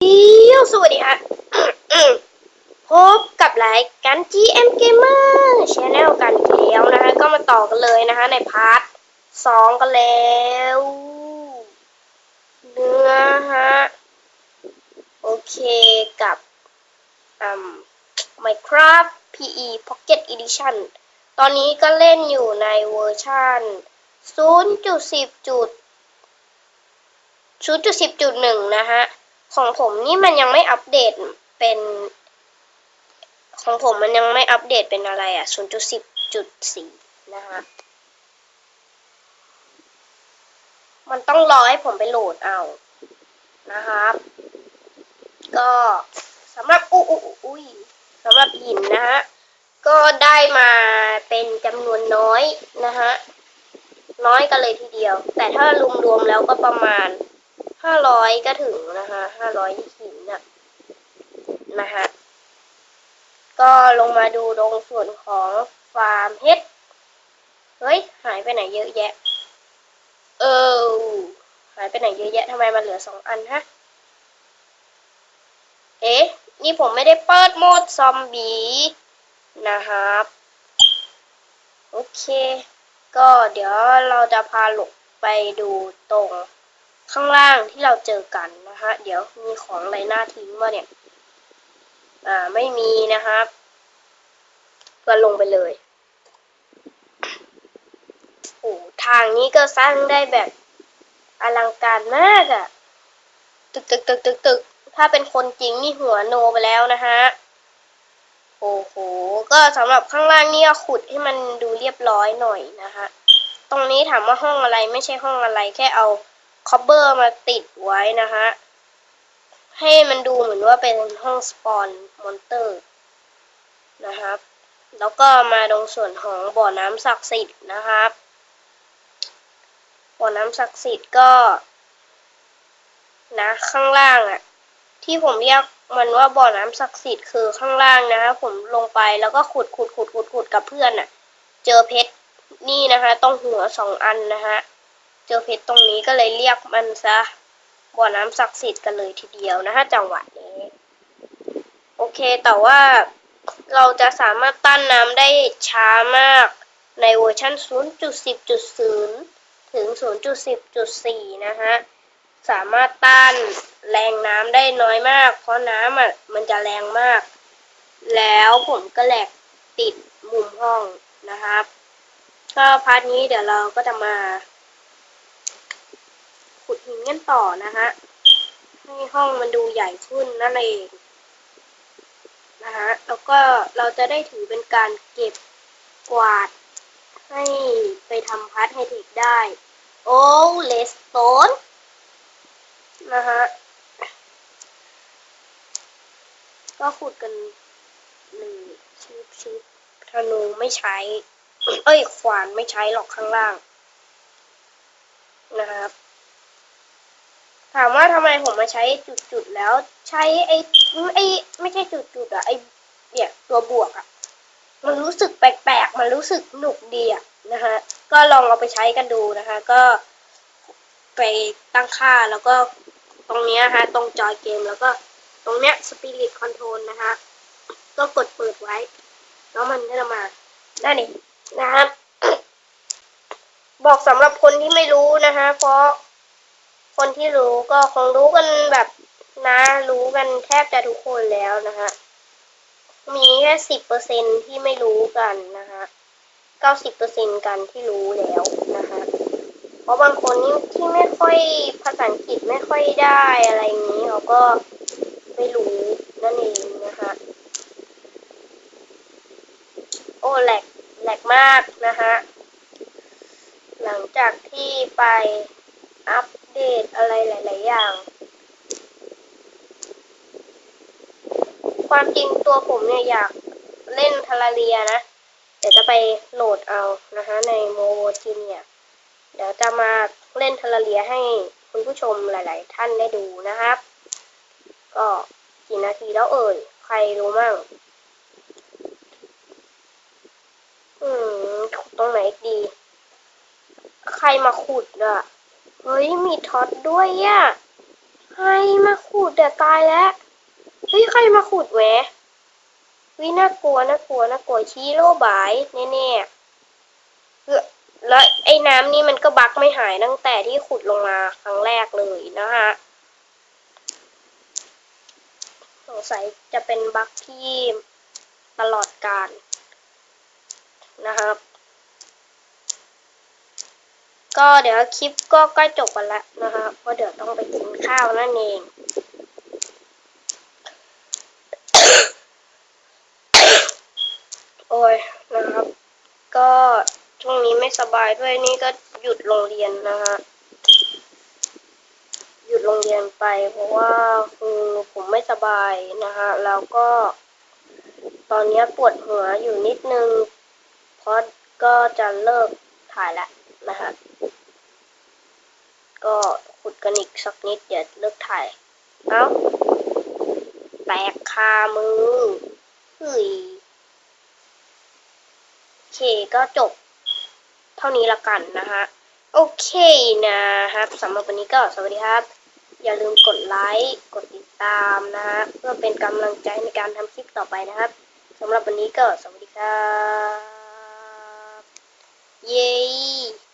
เดียวสวัสดีค่ะพบกับรายการ GM Gamer Channel กันอีกแล้วนะคะก็มาต่อกันเลยนะคะในพาร์ทสองกันแล้วเนื้อฮะ โอเคกับอืม Minecraft PE Pocket Edition ตอนนี้ก็เล่นอยู่ในเวอร์ชัน0.10.0.10.1 นะฮะ ของผมนี่มันยังไม่อัปเดตเป็น ของผมมันยังไม่อัปเดตเป็นอะไรอะ0.10.4นะฮะมันต้องรอให้ผมไปโหลดเอานะครับ ก็สำหรับอุ้ยอุ้ยสำหรับหินนะฮะก็ได้มาเป็นจำนวนน้อยนะฮะน้อยกันเลยทีเดียว แต่ถ้ารวมๆแล้วก็ประมาณ ห้าร้อยก็ถึงนะคะห้าร้อยหินน่ะนะฮะก็ลงมาดูตรงส่วนของฟาร์มเฮดเฮ้ย หายไปไหนเยอะแยะ เออ หายไปไหนเยอะแยะทำไมมันเหลือสองอันฮะ เอ๊ะ นี่ผมไม่ได้เปิดโหมดซอมบี้นะครับ โอเค ก็เดี๋ยวเราจะพาหลบไปดูตรง ข้างล่างที่เราเจอกันนะฮะเดี๋ยวมีของอะไรหน่าทิ้งวะเนี่ย อ่าไม่มีนะครับก็ลงไปเลยโอ้ทางนี้ก็สร้างได้แบบอลังการมากอะตึกตึกตึกตึกตึกถ้าเป็นคนจริงนี่หัวโนไปแล้วนะฮะโอ้โห ก็สำหรับข้างล่างนี่ก็ขุดให้มันดูเรียบร้อยหน่อยนะคะ ตรงนี้ถามว่าห้องอะไรไม่ใช่ห้องอะไรแค่เอา คอ v เบอร์มาติดไว้นะฮะ ให้มันดูเหมือนว่าเป็นห้องสปอนมอนเตอร์นะครับ แล้วก็มาตรงส่วนของบ่อน้ำศักดิ์สิทธิ์นะครับ บ่อน้ำศักดิ์สิทธิ์ก็ นะข้างล่างอะที่ผมเรียกมันว่าบ่อน้ำศักดิ์สิทธิ์คือข้างล่างนะผมลงไปแล้วก็ขุดขุดขุดขุดขุดกับเพื่อนอะเจอเพชรนี่นะคะต้องหัวสองอันนะฮะ เจอเพชรตรงนี้ก็เลยเรียกมันซะบ่อน้ำศักดิ์สิทธิ์กันเลยทีเดียวนะฮะจังหวะนี้ โอเคแต่ว่าเราจะสามารถต้านน้ำได้ช้ามากในเวอร์ชัน0.10.0 ถึง 0.10.4 นะฮะ สามารถต้านแรงน้ำได้น้อยมาก เพราะน้ำอะมันจะแรงมาก แล้วผมก็แหลกติดมุมห้องนะครับ ก็พาร์ทนี้เดี๋ยวเราก็จะมา ขุดหินกันต่อนะฮะให้ห้องมันดูใหญ่ขึ้นนั่นเองนะฮะแล้วก็เราจะได้ถือเป็นการเก็บกวาด ให้ไปทำพาร์ทไฮเทคได้ โอ้เลสโตนนะฮะก็ขุดกันเลยชิบชิบธนูไม่ใช้ เอ้ยขวานไม่ใช้หรอกข้างล่างนะครับ ถามว่าทำไมผมมาใช้จุดๆแล้ว ใช้ไอ้ไอ้ไม่ใช่จุดๆอะไอ้เนี่ยตัวบวกอะมันรู้สึกแปลกๆ มันรู้สึกหนุกดีอะนะคะก็ลองเอาไปใช้กันดูนะคะ ก็ไปตั้งค่าแล้วก็ตรงเนี้ยฮะตรงจอยเกมแล้วก็ตรงเนี้ยสปิริตคอนโทรลนะคะก็กดเปิดไว้ แล้วมันก็จะมาได้นี่นะครับ บอกสำหรับคนที่ไม่รู้นะคะ เพราะ คนที่รู้ก็คงรู้กันแบบนะ รู้กันแทบจะทุกคนแล้วนะคะ มีแค่สิบเปอร์เซ็นที่ไม่รู้กันนะคะเก้าสิบเปอร์เซ็นกันที่รู้แล้วนะคะ เพราะบางคนนี่ที่ไม่ค่อยภาษาอังกฤษไม่ค่อยได้อะไรอย่างนี้เขาก็ไม่รู้นั่นเองนะคะ โอ้แหลกแหลกมากนะคะ หลังจากที่ไป อัปเดตอะไรหลาย ๆ อย่าง ความจริงตัวผมเนี่ยอยากเล่นทาราเรียนะ เดี๋ยวจะไปโหลดเอานะคะในโมโวจีเนี่ย เดี๋ยวจะมาเล่นทาราเรียให้คุณผู้ชมหลาย ๆ ท่านได้ดูนะครับ ก็กี่นาทีแล้วเอ่ย ใครรู้มั่ง อืมตรงไหนดี ใครมาขุดอะ เฮ้ยมีท็อตด้วยอะใครมาขุดเดี๋ยวตายแล้ว เฮ้ยใครมาขุดแหววิน่ากลัวน่ากลัวน่ากลัวชี้โร่บายแน่ๆแล้วไอ้น้ำนี่มันก็บักไม่หายตั้งแต่ที่ขุดลงมาครั้งแรกเลยนะฮะสงสัยจะเป็นบักที่ตลอดการนะครับ ก็เดี๋ยวคลิปก็ใกล้จบกันล้วนะครับเพราะเดี๋ยวต้องไปกินข้าวนั่นเองโอ้ยนะครับ ก็ช่วงนี้ไม่สบายด้วยนี่ก็หยุดโรงเรียนนะฮะหยุดโรงเรียนไป เพราะว่าคือผมไม่สบายนะฮะแล้วก็ ตอนนี้ปวดหัวอยู่นิดนึงเพราะก็จะเลิกถ่ายแล้ว นะฮะก็ขุดกันอีกสักนิด เดี๋ยวเลิกถ่าย เอ้า แตกคามือเฮ้ยโอเคก็จบ เท่านี้ละกันนะฮะ โอเคนะครับสำหรับวันนี้ก็สวัสดีครับ อย่าลืมกดไลค์ กดติดตามนะฮะ เพื่อเป็นกำลังใจในการทำคลิปต่อไปนะครับสำหรับวันนี้ก็สวัสดีครับ เย้